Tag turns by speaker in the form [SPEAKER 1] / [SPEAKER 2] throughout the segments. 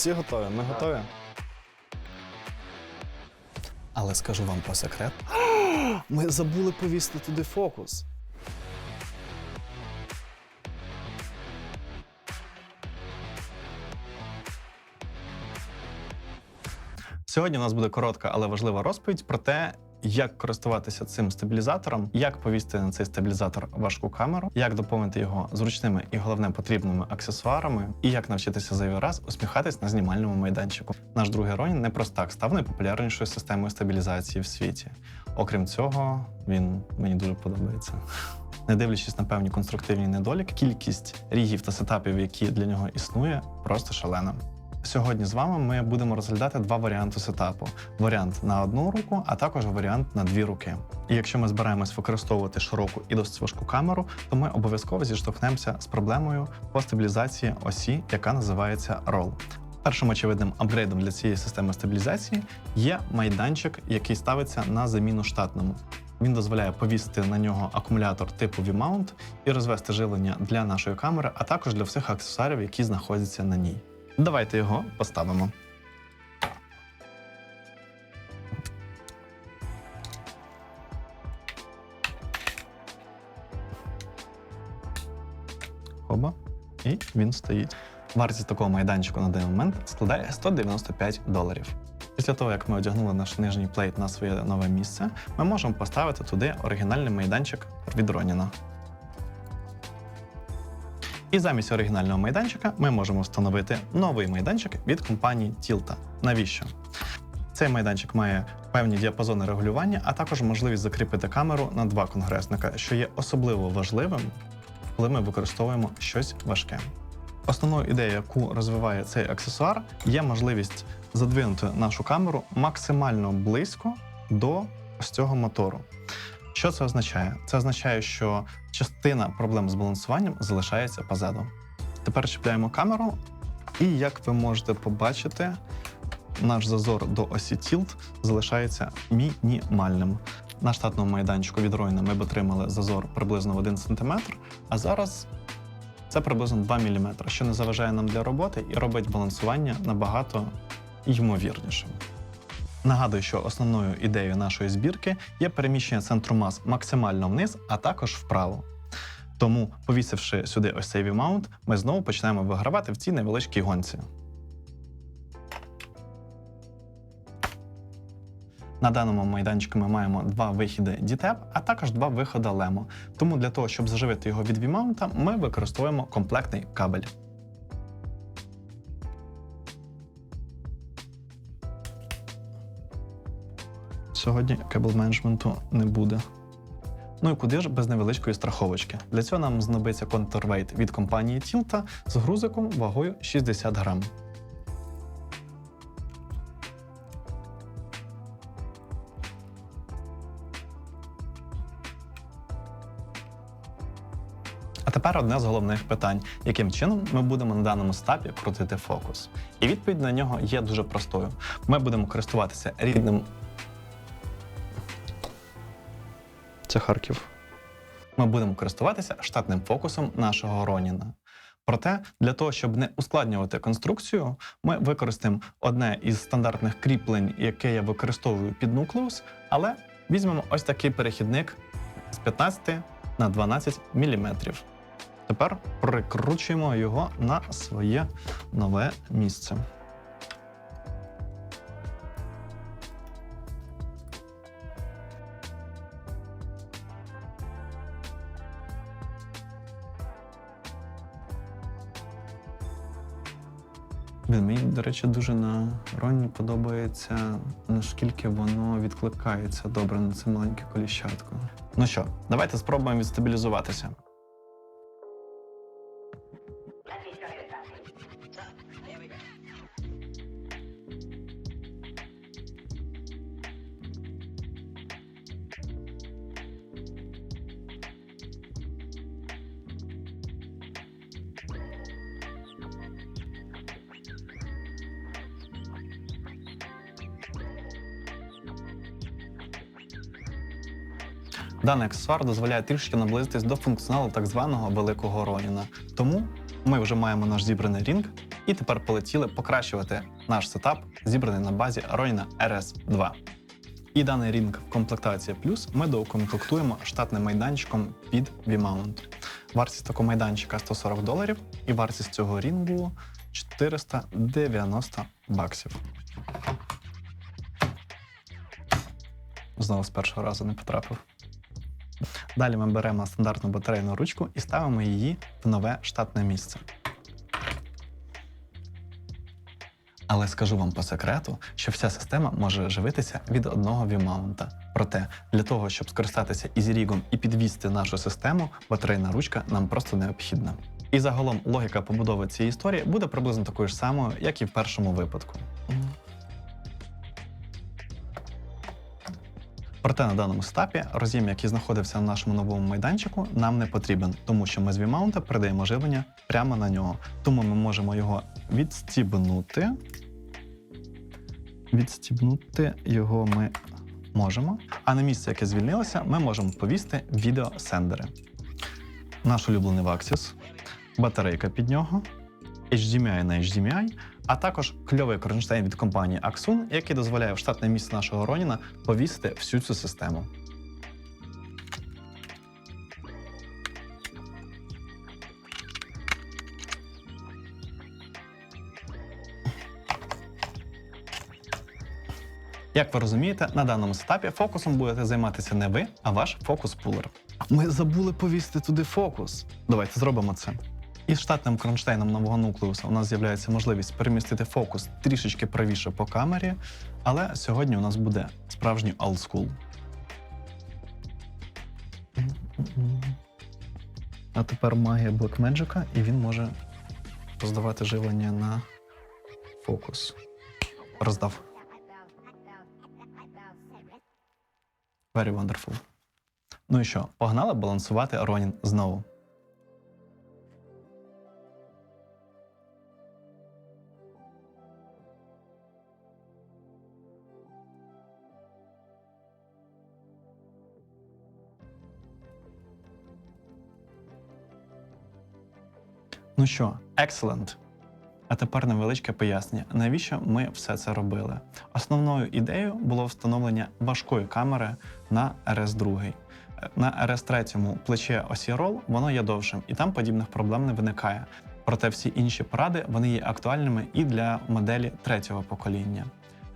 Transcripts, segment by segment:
[SPEAKER 1] Всі готові? Ми готові? Але скажу вам по секрет. Ми забули повісти туди фокус. Сьогодні у нас буде коротка, але важлива розповідь про те, як користуватися цим стабілізатором, як повісити на цей стабілізатор важку камеру, як доповнити його зручними і головне потрібними аксесуарами, і як навчитися зайвий раз усміхатись на знімальному майданчику. Наш другий Ронін не просто так став найпопулярнішою системою стабілізації в світі. Окрім цього, він мені дуже подобається. Не дивлячись на певні конструктивні недоліки, кількість рігів та сетапів, які для нього існує, просто шалена. Сьогодні з вами ми будемо розглядати два варіанти сетапу: варіант на одну руку, а також варіант на дві руки. І якщо ми збираємось використовувати широку і досить важку камеру, то ми обов'язково зіштовхнемося з проблемою по стабілізації осі, яка називається рол. Першим очевидним апгрейдом для цієї системи стабілізації є майданчик, який ставиться на заміну штатному. Він дозволяє повісити на нього акумулятор типу V-mount і розвести живлення для нашої камери, а також для всіх аксесуарів, які знаходяться на ній. Давайте його поставимо. Оба. І він стоїть. Вартість такого майданчику на даний момент складає 195 доларів. Після того, як ми одягнули наш нижній плейт на своє нове місце, ми можемо поставити туди оригінальний майданчик від Роніна. І замість оригінального майданчика ми можемо встановити новий майданчик від компанії Tilta. Навіщо? Цей майданчик має певні діапазони регулювання, а також можливість закріпити камеру на два конгресника, що є особливо важливим, коли ми використовуємо щось важке. Основною ідеєю, яку розвиває цей аксесуар, є можливість задвинути нашу камеру максимально близько до ось цього мотору. Що це означає? Це означає, що частина проблем з балансуванням залишається позаду. Тепер чіпляємо камеру, і як ви можете побачити, наш зазор до осі Tilt залишається мінімальним. На штатному майданчику від Ройна ми б отримали зазор приблизно в 1 см, а зараз це приблизно 2 мм, що не заважає нам для роботи і робить балансування набагато ймовірнішим. Нагадую, що основною ідеєю нашої збірки є переміщення центру мас максимально вниз, а також вправо. Тому, повісивши сюди ось цей V-mount, ми знову починаємо вигравати в цій невеличкій гонці. На даному майданчику ми маємо два вихіди DTAP, а також два виходи LEMO. Тому для того, щоб заживити його від V-mount, ми використовуємо комплектний кабель. Сьогодні кабель менеджменту не буде. Ну і куди ж без невеличкої страховочки? Для цього нам знадобиться контрвейт від компанії Tilta з грузиком вагою 60 грам. А тепер одне з головних питань: яким чином ми будемо на даному стапі крутити фокус? І відповідь на нього є дуже простою. Ми будемо користуватися рідним Це Харків. Ми будемо користуватися штатним фокусом нашого Роніна. Проте, для того, щоб не ускладнювати конструкцію, ми використаємо одне із стандартних кріплень, яке я використовую під нуклеус, але візьмемо ось такий перехідник з 15 на 12 мм. Тепер прикручуємо його на своє нове місце. Блін, мені, до речі, дуже на Роні подобається, наскільки воно відкликається добре на це маленьке коліщатко. Ну що, давайте спробуємо відстабілізуватися. Даний аксесуар дозволяє трішки наблизитись до функціоналу так званого великого Роніна. Тому ми вже маємо наш зібраний рінг, І тепер полетіли покращувати наш сетап, зібраний на базі Ronin RS2. І даний рінг в комплектації плюс ми доукомплектуємо штатним майданчиком під V-mount. Вартість такого майданчика 140 доларів, і вартість цього рінгу 490 баксів. Знову з першого разу не потрапив. Далі ми беремо стандартну батарейну ручку і ставимо її в нове штатне місце. Але скажу вам по секрету, що вся система може живитися від одного V-маунта. Проте для того, щоб скористатися ізірігом і підвісти нашу систему, батарейна ручка нам просто необхідна. І загалом логіка побудови цієї історії буде приблизно такою ж самою, як і в першому випадку. Проте на даному стапі роз'єм, який знаходився на нашому новому майданчику, нам не потрібен, тому що ми з V-маунта передаємо живлення прямо на нього. Тому ми можемо його відстібнути. Відстібнути його ми можемо. А на місце, яке звільнилося, ми можемо повісти відеосендери. Наш улюблений Vaxis, батарейка під нього, HDMI на HDMI, а також кльовий кронштейн від компанії Axun, який дозволяє в штатне місце нашого Роніна повісити всю цю систему. Як ви розумієте, на даному сетапі фокусом будете займатися не ви, а ваш фокус-пулер. Ми забули повісити туди фокус. Давайте зробимо це. Із штатним кронштейном нового нуклеуса у нас з'являється можливість перемістити фокус трішечки правіше по камері, але сьогодні у нас буде справжній олдскул. А тепер магія Blackmagic, і він може роздавати живлення на фокус. Роздав. Very wonderful. Ну і що, погнали балансувати Ронін знову. Ну що, excellent. А тепер невеличке пояснення, навіщо ми все це робили. Основною ідеєю було встановлення важкої камери на RS2. На RS3 плече осі рол воно є довшим, і там подібних проблем не виникає. Проте всі інші поради вони є актуальними і для моделі третього покоління.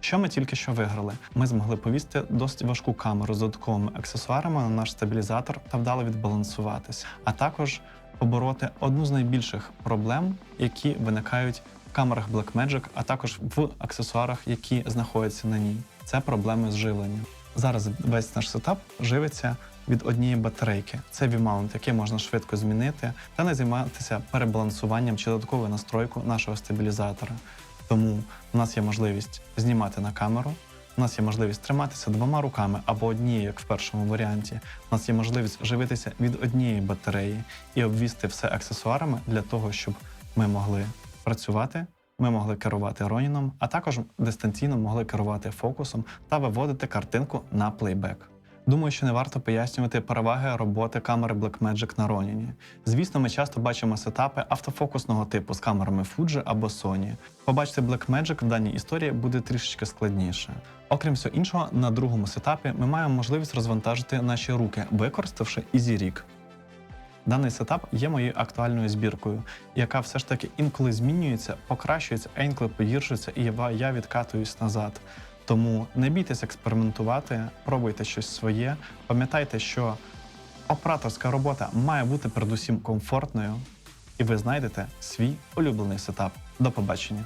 [SPEAKER 1] Що ми тільки що виграли? Ми змогли повісти досить важку камеру з додатковими аксесуарами на наш стабілізатор та вдало відбалансуватись, а також побороти одну з найбільших проблем, які виникають в камерах Blackmagic, а також в аксесуарах, які знаходяться на ній. Це проблеми з живленням. Зараз весь наш сетап живиться від однієї батарейки. Це V-mount, який можна швидко змінити та не займатися перебалансуванням чи додатковою настройкою нашого стабілізатора. Тому у нас є можливість знімати на камеру. У нас є можливість триматися двома руками або однією, як в першому варіанті. У нас є можливість живитися від однієї батареї і обвісти все аксесуарами для того, щоб ми могли працювати, ми могли керувати Роніном, а також дистанційно могли керувати фокусом та виводити картинку на плейбек. Думаю, що не варто пояснювати переваги роботи камери Blackmagic на Ronin. Звісно, ми часто бачимо сетапи автофокусного типу з камерами Fuji або Sony. Побачити Blackmagic в даній історії буде трішечки складніше. Окрім всього іншого, на другому сетапі ми маємо можливість розвантажити наші руки, використавши EasyRig. Даний сетап є моєю актуальною збіркою, яка все ж таки інколи змінюється, покращується, а інколи погіршується, і я відкатуюсь назад. Тому не бійтесь експериментувати, пробуйте щось своє. Пам'ятайте, що операторська робота має бути передусім комфортною, і ви знайдете свій улюблений сетап. До побачення!